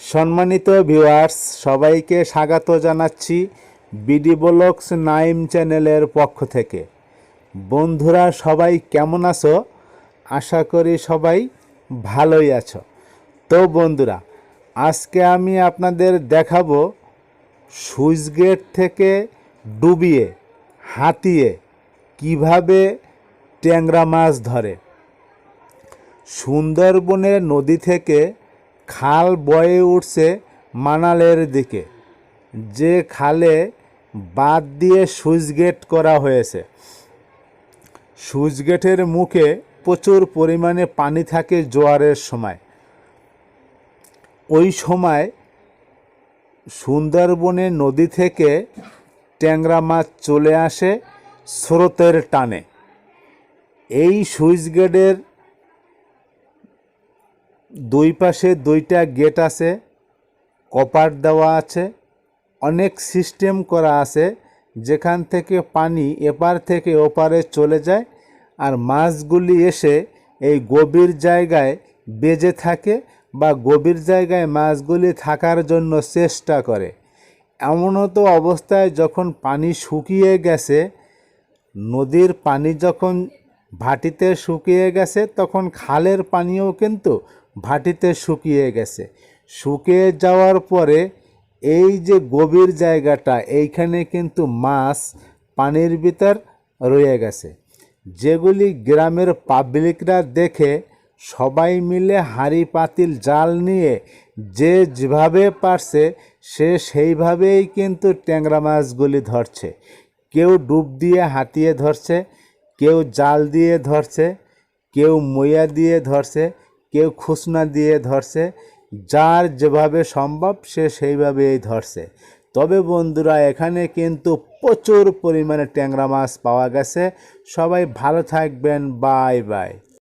সম্মানিত ভিউয়ার্স সবাইকে স্বাগত জানাচ্ছি বিডি ব্লগস নাইম চ্যানেলের পক্ষ থেকে। বন্ধুরা, সবাই কেমন আছো? আশা করি সবাই ভালোই আছো। তো বন্ধুরা, আজকে আমি আপনাদের দেখাবো সুইচ গেট থেকে ডুবিয়ে, হাতিয়ে কীভাবে ট্যাংরা মাছ ধরে। সুন্দরবনের নদী থেকে খাল বয়ে উঠছে মানালের দিকে। যে খালে বাদ দিয়ে সুইচ গেট করা হয়েছে। সুইচ গেটের মুখে প্রচুর পরিমাণে পানি থাকে জোয়ারের সময়। ওই সময় সুন্দরবনে নদী থেকে ট্যাংরা মাছ চলে আসে স্রোতের টানে। এই সুইচ গেটের দুই পাশে দুইটা গেট আছে কপার দেওয়া আছে, অনেক সিস্টেম করা আছে, যেখান থেকে পানি এপার থেকে ওপারে চলে যায় আর মাছগুলি এসে এই গভীর জায়গায় বেজে থাকে বা গভীর জায়গায় মাছগুলি থাকার জন্য চেষ্টা করে। এমনও তো অবস্থায় যখন পানি শুকিয়ে গেছে, নদীর পানি যখন ভাটিতে শুকিয়ে গেছে, তখন খালের পানিও কিন্তু ভাটিতে শুকিয়ে গেছে। শুকিয়ে যাওয়ার পরে এই যে গভীর জায়গাটা, এইখানে কিন্তু মাছ পানির ভিতর রয়ে গেছে। যেগুলি গ্রামের পাবলিকরা দেখে সবাই মিলে হাঁড়ি, পাতিল, জাল নিয়ে যে যেভাবে পারছে, সে সেইভাবেই কিন্তু ট্যাংরা মাছগুলি ধরছে। কেউ ডুব দিয়ে হাতিয়ে ধরছে, কেউ জাল দিয়ে ধরছে, কেউ মইয়া দিয়ে ধরছে কেউ খুসনা দিয়ে ধরছে, যার যেভাবে সম্ভব সে সেইভাবেই ধরছে। তবে বন্ধুরা, এখানে কিন্তু প্রচুর পরিমাণে ট্যাংরা মাছ পাওয়া গেছে। সবাই ভালো থাকবেন, বাই বাই।